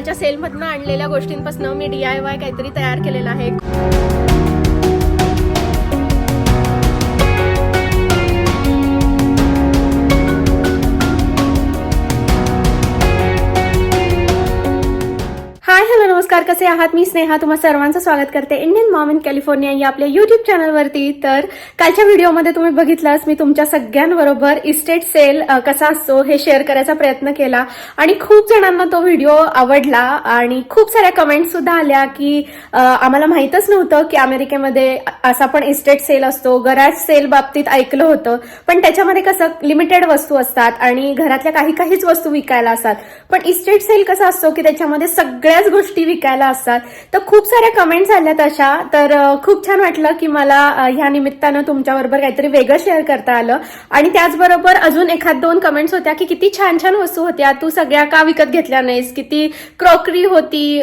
कालच्या सेलमधनं आणलेल्या गोष्टींपासून मी डी आय वाय काहीतरी तयार केलेलं आहे. नमस्कार कसे आहात? मी स्नेहा तुम्हा सर्वांचं स्वागत करते इंडियन मॉम इन कॅलिफोर्निया या आपल्या युट्यूब चॅनलवरती तर कालच्या व्हिडिओमध्ये तुम्ही बघितलंच मी तुमच्या सगळ्यांबरोबर इस्टेट सेल कसा असतो हे शेअर करायचा प्रयत्न केला. आणि खूप जणांना तो व्हिडिओ आवडला आणि खूप साऱ्या कमेंट सुद्धा आल्या की आम्हाला माहितच नव्हतं की अमेरिकेमध्ये असा पण इस्टेट सेल असतो. गराज सेल बाबतीत ऐकलं होतं. पण त्याच्यामध्ये कसं लिमिटेड वस्तू असतात आणि घरातल्या काही काहीच वस्तू विकायला असतात. पण इस्टेट सेल कसा असतो की त्याच्यामध्ये सगळ्याच गोष्टी विकायला असतात. तर खूप साऱ्या कमेंट्स आल्या अशा. तर खूप छान वाटलं की मला ह्या निमित्तानं तुमच्याबरोबर काहीतरी वेगळं शेअर करता आलं. आणि त्याचबरोबर अजून एखाद दोन कमेंट्स होत्या की किती छान छान वस्तू होत्या. तू सगळ्या का विकत घेतल्या नाहीस? किती क्रॉकरी होती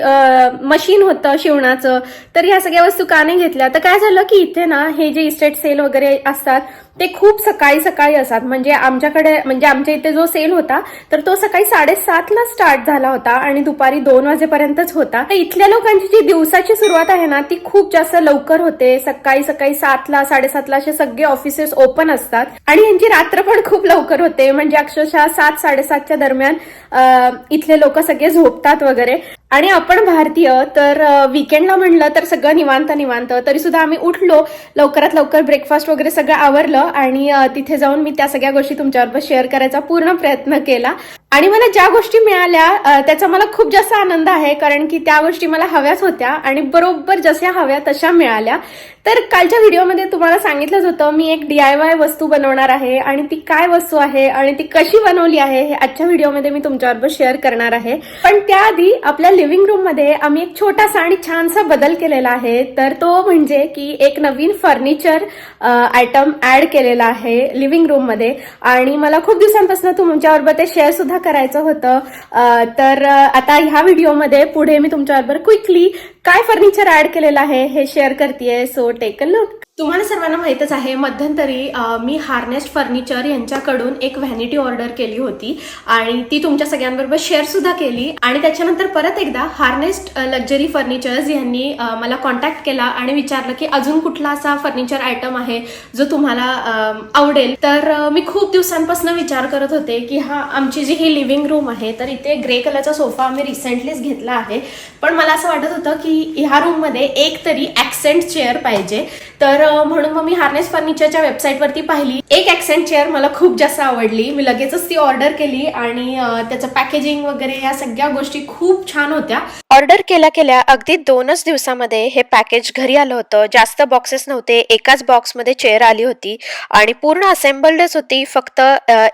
मशीन होतं शिवणाचं. तर ह्या सगळ्या वस्तू का नाही घेतल्या? तर काय झालं की इथे ना हे जे इस्टेट सेल वगैरे असतात ते खूप सकाळी सकाळी असतात. म्हणजे आमच्याकडे म्हणजे आमच्या इथे जो सेल होता तर तो सकाळी साडेसातला स्टार्ट झाला होता आणि दुपारी दोन वाजेपर्यंतच होता. तर इथल्या लोकांची जी दिवसाची सुरुवात आहे ना ती खूप जास्त लवकर होते. सकाळी सकाळी सातला साडेसातला असे सगळे ऑफिसेस ओपन असतात. आणि यांची रात्र पण खूप लवकर होते. म्हणजे अक्षरशः सात साडेसातच्या दरम्यान इथले लोक सगळे झोपतात वगैरे. आणि आपण भारतीय तर विकेंडला म्हणलं तर सगळं निवांत निवांत. तरी सुद्धा आम्ही उठलो लवकरात लवकर ब्रेकफास्ट वगैरे सगळं आवरलं आणि तिथे जाऊन मी त्या सगळ्या गोष्टी तुमच्याबरोबर शेअर करायचा पूर्ण प्रयत्न केला. आणि मला ज्या गोष्टी मिळाल्या त्याचा मला खूप जास्त आनंद आहे कारण की त्या गोष्टी मला हव्याच होत्या आणि बरोबर जशा हव्या तशा मिळाल्या. तर कालच्या व्हिडिओमध्ये तुम्हाला सांगितलंच होतं मी एक डी आय वाय वस्तू बनवणार आहे आणि ती काय वस्तू आहे आणि ती कशी बनवली आहे हे आजच्या व्हिडिओमध्ये मी तुमच्याबरोबर शेअर करणार आहे. पण त्याआधी आपल्या लिव्हिंग रूममध्ये आम्ही एक छोटासा आणि छानसा बदल केलेला आहे. तर तो म्हणजे की एक नवीन फर्निचर आयटम ऍड केलेला आहे लिव्हिंग रूममध्ये आणि मला खूप दिवसांपासून तुमच्याबरोबर ते शेअर सुद्धा करायचं होतं. तर आता ह्या व्हिडिओमध्ये पुढे मी तुमच्याबरोबर क्विकली काय फर्निचर ऍड केलेलं आहे हे शेअर करते सो टेक अ लुक तुम्हाला सर्वांना माहितच आहे मध्यंतरी मी हार्नेस्ट फर्निचर यांच्याकडून एक व्हॅनिटी ऑर्डर केली होती आणि ती तुमच्या सगळ्यांबरोबर शेअर सुद्धा केली आणि त्याच्यानंतर परत एकदा हार्नेस्ट लक्झरी फर्निचर्स यांनी मला कॉन्टॅक्ट केला आणि विचारलं की अजून कुठला असा फर्निचर आयटम आहे जो तुम्हाला आवडेल? तर मी खूप दिवसांपासून विचार करत होते की हा आमची जी ही लिव्हिंग रूम आहे तर इथे ग्रे कलरचा सोफा आम्ही रिसेंटलीच घेतला आहे. पण मला असं वाटत होतं की ह्या रूममध्ये एक तरी ॲक्सेंट चेअर पाहिजे. तर म्हणून मग मी हार्नेस फर्निचरच्या वेबसाईटवरती पाहिली. एक ऍक्सेंट चेअर मला खूप जास्त आवडली. मी लगेचच ती ऑर्डर केली आणि त्याचं पॅकेजिंग वगैरे या सगळ्या गोष्टी खूप छान होत्या. ऑर्डर केल्या केल्या अगदी दोनच दिवसामध्ये हे पॅकेज घरी आलं होतं. जास्त बॉक्सेस नव्हते. एकाच बॉक्समध्ये चेअर आली होती आणि पूर्ण असेंबल्डच होती. फक्त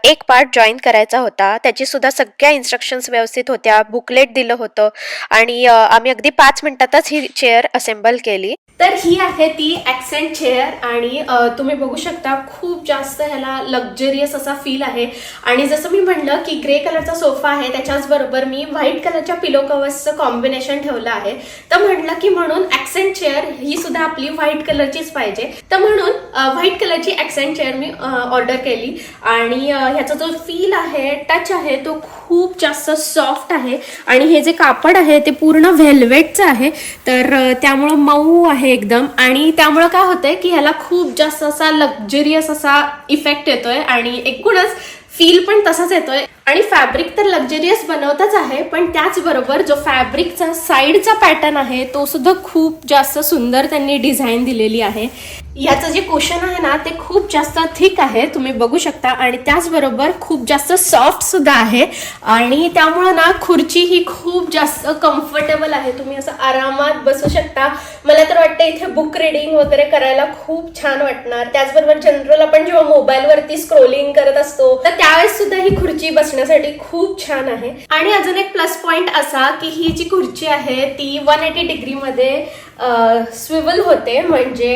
एक पार्ट जॉईन करायचा होता. त्याची सुद्धा सगळ्या इन्स्ट्रक्शन्स व्यवस्थित होत्या. बुकलेट दिलं होतं आणि आम्ही अगदी पाच मिनिटातच ही चेअर असेंबल केली. तर ही आहे ती ॲक्सेंट चेअर आणि तुम्ही बघू शकता खूप जास्त ह्याला लक्झरियस असा फील आहे. आणि जसं मी म्हणलं की ग्रे कलरचा सोफा आहे त्याच्याच बरोबर मी व्हाईट कलरच्या पिलो कवर्सचं कॉम्बिनेशन ठेवलं आहे. तर म्हटलं की म्हणून ॲक्सेंट चेअर ही सुद्धा आपली व्हाईट कलरचीच पाहिजे. तर म्हणून व्हाईट कलरची ॲक्सेंट चेअर मी ऑर्डर केली. आणि ह्याचा जो फील आहे टच आहे तो खूप जास्त सॉफ्ट आहे. आणि हे जे कापड आहे ते पूर्ण व्हेल्वेटचं आहे. तर त्यामुळं मऊ आहे एकदम. आणि त्यामुळं काय होतंय की ह्याला खूप जास्त असा लक्झरियस असा इफेक्ट येतोय आणि एकूणच फील पण तसाच येतोय. आणि फॅब्रिक तर लक्झरियस बनवतच आहे पण त्याचबरोबर जो फॅब्रिकचा साईडचा पॅटर्न आहे तो सुद्धा खूप जास्त सुंदर त्यांनी डिझाईन दिलेली आहे. याचं जे क्वेश्चन आहे ना ते खूप जास्त थिक आहे तुम्ही बघू शकता. आणि त्याचबरोबर खूप जास्त सॉफ्ट सुद्धा आहे. आणि त्यामुळं ना खुर्ची ही खूप जास्त कम्फर्टेबल आहे. तुम्ही असं आरामात बसू शकता. मला तर वाटतं इथे बुक रिडिंग वगैरे करायला खूप छान वाटणार. त्याचबरोबर जनरल आपण जेव्हा मोबाईलवरती स्क्रोलिंग करत असतो तर त्यावेळेस सुद्धा ही खुर्ची बसण्यासाठी खूप छान आहे. आणि अजून एक प्लस पॉईंट असा की ही जी खुर्ची आहे ती वन एटी डिग्रीमध्ये स्विवल होते. म्हणजे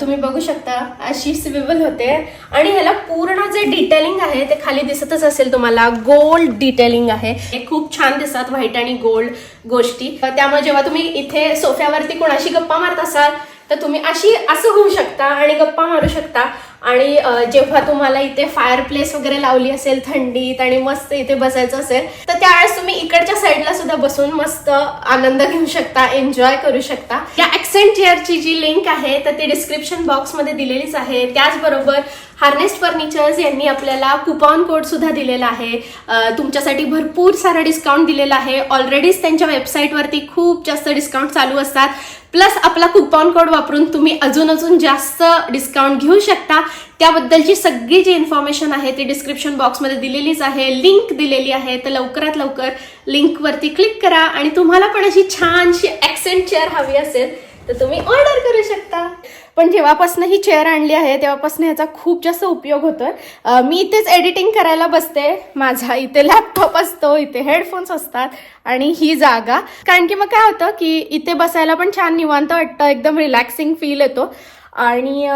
तुम्ही बघू शकता अशी स्विवल होते. आणि ह्याला पूर्ण जे डिटेलिंग आहे ते खाली दिसतच असेल तुम्हाला. गोल्ड डिटेलिंग आहे. हे खूप छान दिसतात व्हाईट आणि गोल्ड गोष्टी. त्यामुळे जेव्हा तुम्ही इथे सोफ्यावरती कोणाशी गप्पा मारत असाल तर तुम्ही अशी असं होऊ शकता आणि गप्पा मारू शकता. आणि जेव्हा तुम्हाला इथे फायर प्लेस वगैरे लावली असेल थंडीत आणि मस्त इथे बसायचं असेल तर त्यावेळेस तुम्ही इकडच्या साईडला सुद्धा बसून मस्त आनंद घेऊ शकता एन्जॉय करू शकता. या ऍक्सेंट चेअरची जी लिंक आहे तर ती डिस्क्रिप्शन बॉक्समध्ये दिलेलीच आहे. त्याचबरोबर हार्नेस्ट फर्निचर्स यांनी आपल्याला कुपॉन कोड सुद्धा दिलेला आहे. तुमच्यासाठी भरपूर सारा डिस्काउंट दिलेला आहे. ऑलरेडीच त्यांच्या वेबसाईटवरती खूप जास्त डिस्काउंट चालू असतात. प्लस आपला कुपॉन कोड वापरून तुम्ही अजून अजून जास्त डिस्काउंट घेऊ शकता. त्याबद्दलची सगळी जी इन्फॉर्मेशन आहे ती डिस्क्रिप्शन बॉक्समध्ये दिलेलीच आहे. लिंक दिलेली आहे. तर लवकरात लवकर लिंकवरती क्लिक करा आणि तुम्हाला पण अशी छानशी ॲक्सेंट चेअर हवी असेल तर तुम्ही ऑर्डर करू शकता. पण जेव्हापासून ही चेअर आणली आहे तेव्हापासून ह्याचा खूप जास्त उपयोग होतोय. मी इथेच एडिटिंग करायला बसते. माझा इथे लॅपटॉप असतो इथे हेडफोन्स असतात आणि ही जागा. कारण की मग काय होतं की इथे बसायला पण छान निवांत वाटतं एकदम रिलॅक्सिंग फील येतो. आणि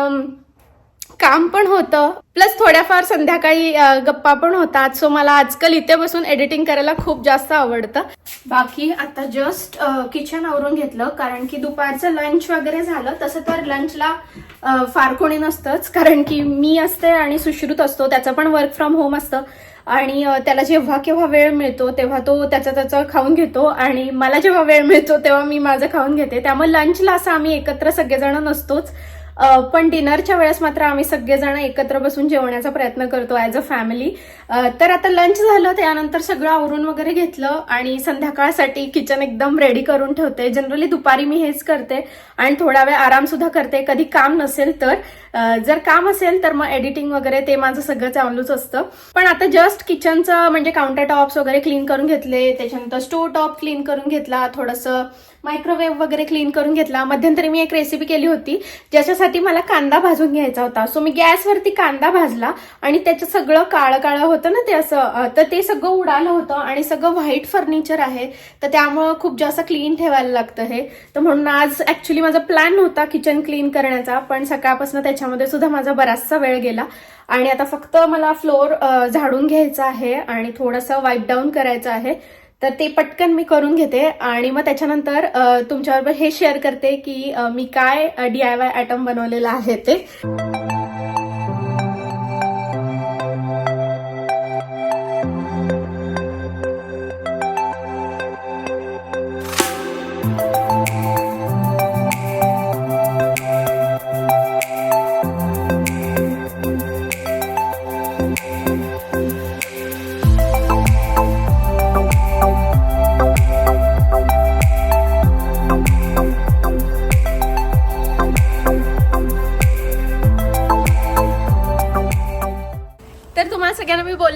काम पण होतं. प्लस थोड्याफार संध्याकाळी गप्पा पण होतात. सो मला आजकाल इथे बसून एडिटिंग करायला खूप जास्त आवडतं. बाकी आता जस्ट किचन आवरून घेतलं. कारण की दुपारचं लंच वगैरे झालं. तसं तर लंचला फार कोणी नसतंच. कारण की मी असते आणि सुश्रुत असतो. त्याचं पण वर्क फ्रॉम होम असतं. आणि त्याला जेव्हा केव्हा वेळ मिळतो तेव्हा तो त्याचा त्याचं खाऊन घेतो. आणि मला जेव्हा वेळ मिळतो तेव्हा मी माझं खाऊन घेते. त्यामुळे लंचला असं आम्ही एकत्र सगळेजण नसतोच. पण डिनरच्या वेळेस मात्र आम्ही सगळेजण एकत्र बसून जेवण्याचा प्रयत्न करतो ॲज अ फॅमिली तर आता लंच झालं त्यानंतर सगळं आवरून वगैरे घेतलं आणि संध्याकाळसाठी किचन एकदम रेडी करून ठेवते. जनरली दुपारी मी हेच करते आणि थोडा वेळ आराम सुद्धा करते. कधी काम नसेल तर जर काम असेल तर मग एडिटिंग वगैरे ते माझं सगळं चालूच असतं. पण आता जस्ट किचनचं म्हणजे काउंटर टॉप्स वगैरे क्लीन करून घेतले त्याच्यानंतर स्टो टॉप क्लीन करून घेतला थोडंसं मायक्रोवेव्ह वगैरे क्लीन करून घेतला. मध्यंतरी मी एक रेसिपी केली होती ज्याच्यासाठी मला कांदा भाजून घ्यायचा होता. सो मी गॅसवरती कांदा भाजला आणि त्याचं सगळं काळं काळं होतं ना ते असं तर ते सगळं उडालं होतं आणि सगळं व्हाईट फर्निचर आहे. तर त्यामुळं खूप जास्त क्लीन ठेवायला लागतं हे. तर म्हणून आज ॲक्च्युली माझा प्लॅन नव्हता किचन क्लीन करण्याचा पण सकाळपासून त्याच्यामध्ये सुद्धा माझा बराचसा वेळ गेला. आणि आता फक्त मला फ्लोअर झाडून घ्यायचा आहे आणि थोडंसं वाईप डाऊन करायचं आहे. तर ते पटकन मी करून घेते आणि मग त्याच्यानंतर तुमच्याबरोबर हे शेअर करते की मी काय डी आय वाय आयटम बनवलेला आहे ते.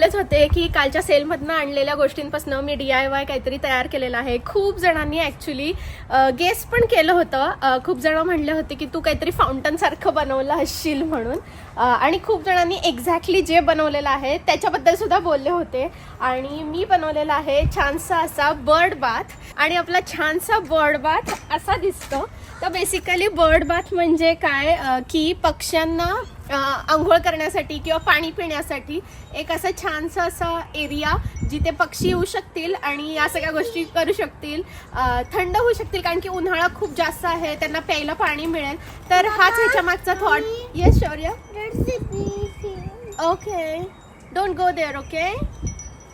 बोललेच होते की कालच्या सेलमधनं आणलेल्या गोष्टींपासून मी डी आय वाय काहीतरी तयार केलेलं आहे. खूप जणांनी ॲक्च्युली गेस पण केलं होतं. खूप जण म्हणले होते की तू काहीतरी फाउंटन सारखं बनवलं असशील म्हणून. आणि खूप जणांनी एक्झॅक्टली जे बनवलेलं आहे त्याच्याबद्दल सुद्धा बोलले होते. आणि मी बनवलेला आहे छानसा असा बर्ड बाथ आणि आपला छानसा बर्ड बाथ असा दिसतो. तर बेसिकली बर्ड बाथ म्हणजे काय? की पक्ष्यांना आंघोळ करण्यासाठी किंवा पाणी पिण्यासाठी एक असं छानसं असं एरिया जिथे पक्षी येऊ शकतील आणि या सगळ्या गोष्टी करू शकतील. थंड होऊ शकतील कारण की उन्हाळा खूप जास्त आहे त्यांना प्यायला पाणी मिळेल. तर हाच ह्याच्या मागचा thought yes Shaurya okay don't go there okay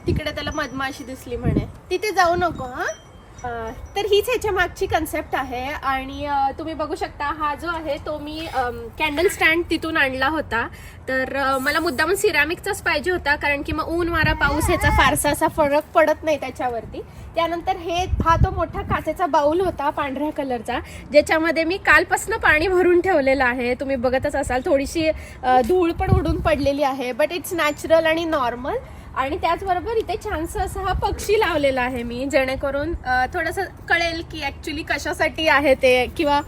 तिकडे त्याला मधमाशी दिसली म्हणे. तिथे जाऊ नको हा? तर हीच ह्याच्या मागची कन्सेप्ट आहे. आणि तुम्ही बघू शकता हा जो आहे तो मी कॅन्डल स्टँड तिथून आणला होता. तर मला मुद्दाम सिरामिकचाच पाहिजे होता कारण की मग ऊन वारा पाऊस ह्याचा फारसा असा फरक पडत नाही त्याच्यावरती. त्यानंतर हे हा तो मोठा काचेचा बाऊल होता पांढऱ्या कलरचा ज्याच्यामध्ये मी कालपासनं पाणी भरून ठेवलेलं आहे. तुम्ही बघतच असाल थोडीशी धूळ पण उडून पडलेली आहे बट इट्स नॅचरल आणि नॉर्मल आणि त्याचबरोबर इथे छानसं असं हा पक्षी लावलेला आहे मी जेणेकरून थोडंसं कळेल की ॲक्च्युली कशासाठी आहे ते किंवा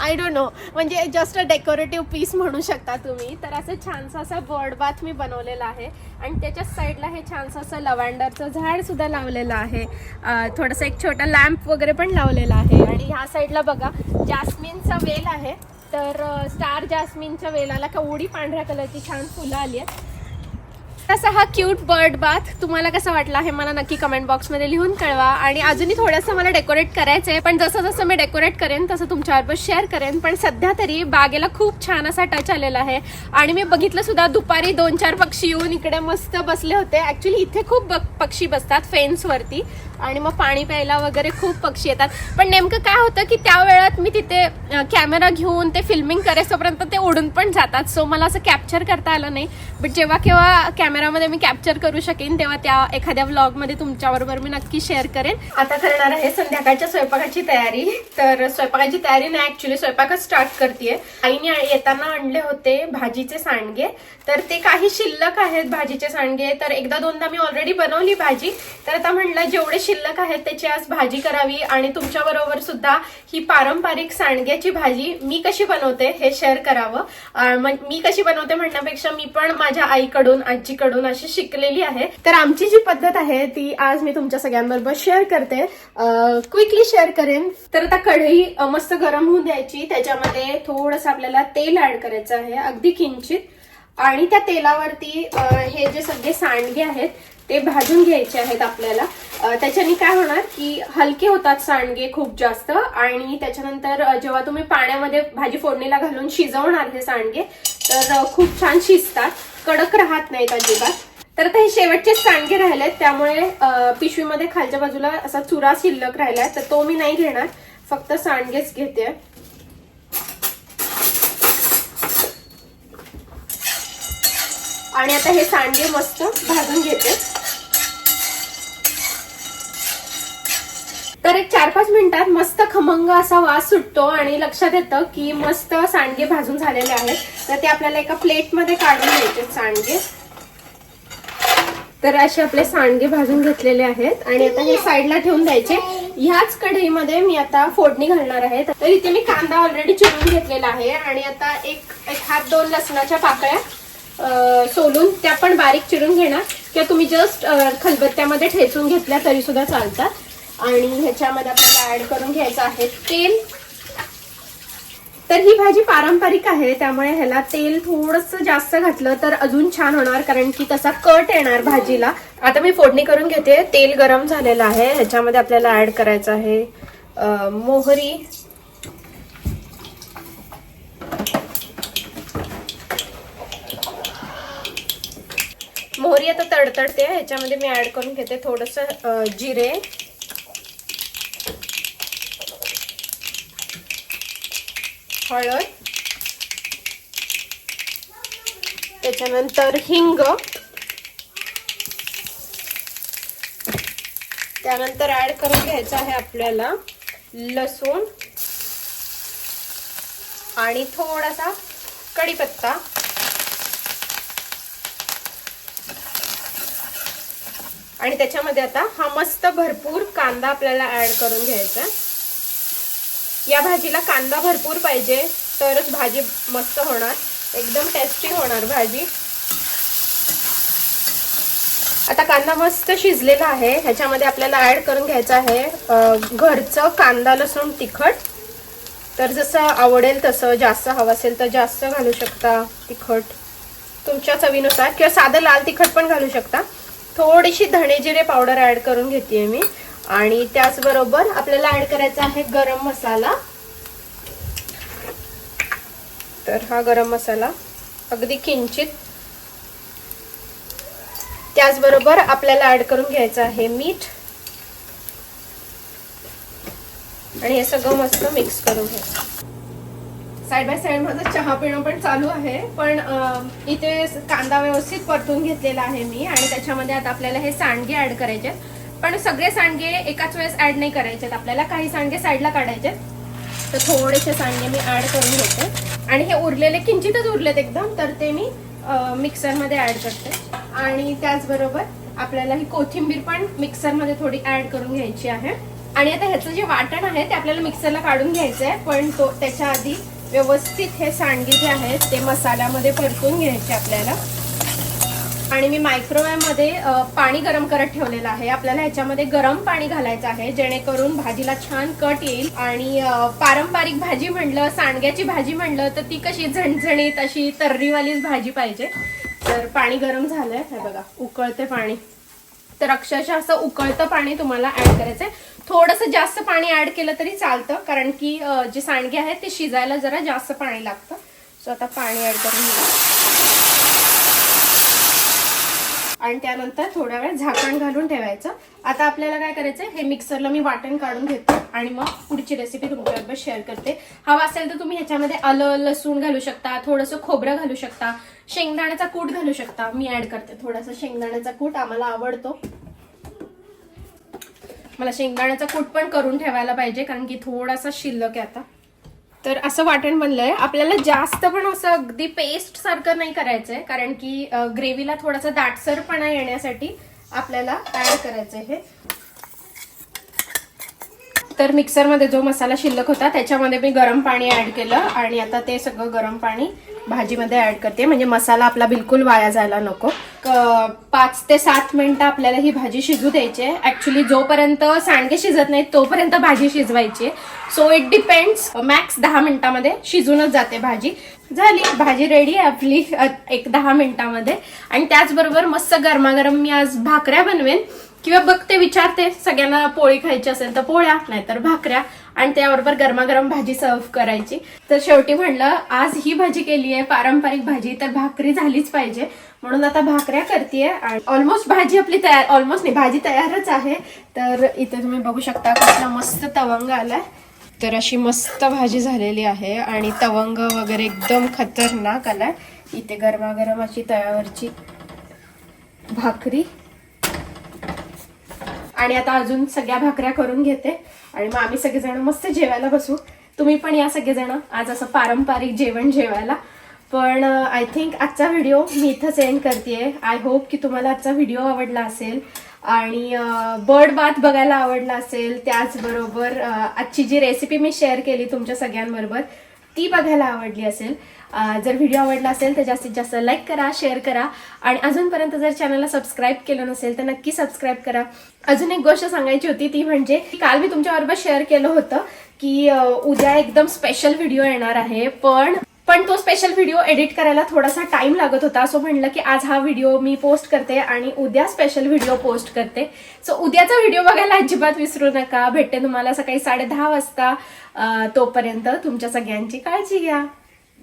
आय डोंट नो म्हणजे जस्ट अ डेकोरेटिव्ह पीस म्हणू शकता तुम्ही. तर असं छानसं असं बर्ड बाथ मी बनवलेला आहे. आणि त्याच्या साईडला हे छानसं असं लवँडरचं झाड सुद्धा लावलेलं आहे. थोडंसं एक छोटा लॅम्प वगैरे पण लावलेला आहे. आणि ह्या साईडला बघा जास्मिनचा वेल आहे. तर स्टार जास्मिनच्या वेलाला कवडी पांढऱ्या कलरची छान फुलं आली आहेत. तसा हा क्यूट बर्ड बाथ तुम्हाला कसा वाटला हे मला नक्की कमेंट बॉक्समध्ये लिहून कळवा. आणि अजूनही थोडंसं मला डेकोरेट करायचं आहे पण जसं जसं मी डेकोरेट करेन तसं तुमच्याबरोबर शेअर करेन. पण सध्या तरी बागेला खूप छान असा टच आलेला आहे. आणि मी बघितलं सुद्धा दुपारी दोन चार पक्षी येऊन इकडे मस्त बसले होते. ऍक्च्युली इथे खूप पक्षी बसतात फेन्सवरती आणि मग पाणी प्यायला वगैरे खूप पक्षी येतात. पण नेमकं काय होतं की त्या वेळात मी तिथे कॅमेरा घेऊन ते फिल्मिंग करेसोपर्यंत ते उडून पण जातात. सो मला असं कॅप्चर करता आलं नाही. बट जेव्हा केव्हा कॅमेरामध्ये मी कॅप्चर करू शकेन तेव्हा त्या एखाद्या व्लॉगमध्ये तुमच्याबरोबर मी नक्की शेअर करेन. आता करणार आहे संध्याकाळच्या स्वयंपाकाची तयारी. तर स्वयंपाकाची तयारी नाही ऍक्च्युली स्वयंपाकच स्टार्ट करते आईने येताना आणले होते भाजीचे सांडगे. तर ते काही शिल्लक आहेत भाजीचे सांडगे. तर एकदा दोनदा मी ऑलरेडी बनवली भाजी. तर आता म्हणलं जेवढे शिल्लक आहेत त्याची आज भाजी करावी आणि तुमच्या बरोबर सुद्धा ही पारंपरिक सांडग्याची भाजी मी कशी बनवते हे शेअर करावं. मग मी कशी बनवते म्हणण्यापेक्षा मी पण माझ्या आईकडून आजीकडून अशी शिकलेली आहे. तर आमची जी पद्धत आहे ती आज मी तुमच्या सगळ्यांबरोबर शेअर करते. क्विकली शेअर करेन. तर आता कढई मस्त गरम होऊन द्यायची. त्याच्यामध्ये थोडंसं आपल्याला तेल ऍड करायचं आहे अगदी किंचित. आणि त्या तेलावरती हे जे सगळे सांडगे आहेत ते भाजून घ्यायचे आहेत आपल्याला. त्याच्याने काय होणार की हलके होतात सांडगे खूप जास्त. आणि त्याच्यानंतर जेव्हा तुम्ही पाण्यामध्ये भाजी फोडणीला घालून शिजवणार हे सांडगे तर खूप छान शिजतात. कडक राहत नाहीत अजिबात. तर आता हे शेवटचे सांडगे राहिलेत त्यामुळे पिशवीमध्ये खालच्या बाजूला असा चुरा शिल्लक राहिलाय तर तो मी नाही घेणार. फक्त सांडगेच घेते. आणि आता हे सांडगे मस्त भाजून घेते. तर एक चार पाच मिनिटात मस्त खमंग असा वास सुटतो आणि लक्षात येतं की मस्त सांडगे भाजून झालेले आहेत. तर ते आपल्याला एका प्लेटमध्ये काढून घ्यायचे सांडगे. तर असे आपले सांडगे भाजून घेतलेले आहेत. आणि आता हे साईडला ठेवून द्यायचे. ह्याच कढईमध्ये मी आता फोडणी घालणार आहे. तर इथे मी कांदा ऑलरेडी चिरून घेतलेला आहे. आणि आता एक एक हात दोन लसणाच्या पाकळ्या सोलून त्या पण बारीक चिरून घेणार. किंवा तुम्ही जस्ट खलबत्त्यामध्ये ठेचून घेतल्या तरी सुद्धा चालतात. आणि ह्याच्यामध्ये आपल्याला ऍड करून घ्यायचं आहे? तेल. तर ही भाजी पारंपरिक आहे त्यामुळे ह्याला तेल थोडस जास्त घातलं तर अजून छान होणार कारण की तसा कट येणार भाजीला. आता मी फोडणी करून घेते. तेल गरम झालेलं आहे. ह्याच्यामध्ये आपल्याला ऍड करायचं आहे मोहरी. मोहरी आता तडतडते. ह्याच्यामध्ये मी ऍड करून घेते थोडस जिरे. हळद. त्याच्यानंतर हिंग. त्यानंतर ऍड करून घ्यायचं आहे आपल्याला लसूण आणि थोडासा कढीपत्ता. आणि त्याच्यामध्ये आता हा मस्त भरपूर कांदा आपल्याला ऍड करून घ्यायचा आहे. या भाजीला कांदा भरपूर पाहिजे तरच भाजी मस्त होणार. एकदम टेस्टी होणार भाजी. आता कांदा मस्त शिजलेला आहे. ह्याच्यामध्ये आपल्याला ऍड करून घ्यायचं आहे घरचं कांदा लसूण तिखट. तर जसं आवडेल तसं जास्त हवं असेल तर जास्त घालू शकता तिखट. तुमच्या चवीनुसार किंवा साधं लाल तिखट पण घालू शकता. थोडीशी धणे जिरे पावडर ॲड करून घेते मी. आणि त्याचबरोबर आपल्याला ऍड करायचा आहे गरम मसाला. तर हा गरम मसाला अगदी किंचित. त्याचबरोबर आपल्याला ऍड करून घ्यायचं आहे मीठ. आणि हे सगळं मस्त मिक्स करून घ्यायचं. साईड बाय साईड माझं चहा पिणं पण चालू आहे पण इथे कांदा व्यवस्थित परतून घेतलेला आहे मी आणि त्याच्यामध्ये आता आपल्याला हे सांडगे ऍड करायचे पण सगळे सांडगे एकाच वेळेस ऍड नाही करायचे आपल्याला काही सांडगे साईडला काढायचे तर थोडेसे सांडगे मी ऍड करून घेते. आणि हे उरलेले किंचितच उरलेत एकदम तर ते मी मिक्सरमध्ये ऍड करते. आणि त्याचबरोबर आपल्याला ही कोथिंबीर पण मिक्सरमध्ये थोडी ऍड करून घ्यायची आहे. आणि आता ह्याचं जे वाटण आहे ते आपल्याला मिक्सरला काढून घ्यायचं आहे पण तो त्याच्या आधी व्यवस्थित हे सांडगे जे आहेत ते मसाल्यामध्ये परतून घ्यायचे आपल्याला. आणि मी मायक्रोवेव्हमध्ये पाणी गरम करत ठेवलेलं आहे. आपल्याला ह्याच्यामध्ये गरम पाणी घालायचं आहे जेणेकरून भाजीला छान कट येईल. आणि पारंपरिक भाजी म्हणलं सांडग्याची भाजी म्हणलं तर ती कशी झणझणीत अशी तर्रीवालीच भाजी पाहिजे. तर पाणी गरम झालंय. हे बघा उकळते पाणी. तर अक्षरशः असं उकळतं पाणी तुम्हाला ऍड करायचंय. थोडंसं जास्त पाणी ऍड केलं तरी चालतं कारण की जे सांडगे आहेत ते शिजायला जरा जास्त पाणी लागतं. सो आता पाणी ऍड करून आणि त्यानंतर थोड्या वेळ झाकण घालून ठेवायचं. आता आपल्याला काय करायचं हे मिक्सरला मी वाटण काढून घेते आणि मग पुढची रेसिपी तुमच्याबरोबर शेअर करते. हवा असेल तर तुम्ही ह्याच्यामध्ये आलं लसूण घालू शकता थोडंसं खोबरं घालू शकता शेंगदाण्याचा कूट घालू शकता. मी ऍड करते थोडासा शेंगदाण्याचा कूट आम्हाला आवडतो. मला शेंगदाण्याचा कूट पण करून ठेवायला पाहिजे कारण की थोडासा शिल्लक आहे आता. तर असं वाटण बनलंय. आपल्याला जास्त पण असं अगदी पेस्ट सारखं नाही करायचंय कारण की ग्रेव्हीला थोडासा दाटसरपणा येण्यासाठी आपल्याला ऍड करायचंय हे. तर मिक्सरमध्ये जो मसाला शिल्लक होता त्याच्यामध्ये मी गरम पाणी ऍड केलं आणि आता ते सगळं गरम पाणी भाजीमध्ये ऍड करते. म्हणजे मसाला आपला बिलकुल वाया जायला नको. पाच ते सात मिनटं आपल्याला ही भाजी शिजू द्यायची आहे. ॲक्च्युली जोपर्यंत सांडगे शिजत नाहीत तोपर्यंत भाजी शिजवायची सो इट डिपेंड्स मॅक्स दहा मिनटामध्ये शिजूनच जाते भाजी. झाली. भाजी रेडी आहे आपली. एक दहा मिनटामध्ये. आणि त्याचबरोबर मस्त गरमागरम मी आज भाकऱ्या बनवेन. किंवा बघते विचारते सगळ्यांना पोळी खायची असेल तर पोळ्या नाहीतर भाकऱ्या आणि त्याबरोबर गरमागरम भाजी सर्व करायची. तर शेवटी म्हणलं आज ही भाजी केली आहे पारंपरिक भाजी तर भाकरी झालीच पाहिजे. म्हणून आता भाकऱ्या करतेय आणि ऑलमोस्ट भाजी आपली तयार ऑलमोस्ट नाही भाजी तयारच आहे. तर इथे तुम्ही बघू शकता कसला मस्त तवंग आलाय. तर अशी मस्त भाजी झालेली आहे आणि तवंग वगैरे एकदम खतरनाक आलाय. इथे गरमागरम अशी तव्यावरची भाकरी. आणि आता अजून सगळ्या भाकऱ्या करून घेते. आणि मग आम्ही सगळेजण मस्त जेवायला बसू. तुम्ही पण या सगळेजण. आज असं पारंपरिक जेवण जेवायला. पण uh, आय थिंक आजचा व्हिडिओ मी इथंच एंड करते आय होप की तुम्हाला आजचा व्हिडिओ आवडला असेल. आणि uh, बर्ड बाथ बघायला आवडला असेल त्याचबरोबर uh, आजची जी रेसिपी मी शेअर केली तुमच्या सगळ्यांबरोबर ती बघायला आवडली असेल. जर व्हिडिओ आवडला असेल तर जास्तीत जास्त लाईक करा शेअर करा. आणि अजूनपर्यंत जर चॅनलला सबस्क्राईब केलं नसेल तर नक्की सबस्क्राईब करा. अजून एक गोष्ट सांगायची होती ती म्हणजे काल मी तुमच्याबरोबर शेअर केलं होतं की उद्या एकदम स्पेशल व्हिडिओ येणार आहे. पण पण तो स्पेशल व्हिडिओ एडिट करायला थोडासा टाइम लागत होता. सो म्हणलं की आज हा व्हिडिओ मी पोस्ट करते आणि उद्या स्पेशल व्हिडिओ पोस्ट करते. सो उद्याचा व्हिडिओ बघायला अजिबात विसरू नका. भेटते तुम्हाला सकाळी साडे दहा वाजता. तोपर्यंत तुमच्या सगळ्यांची काळजी घ्या.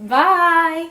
बाय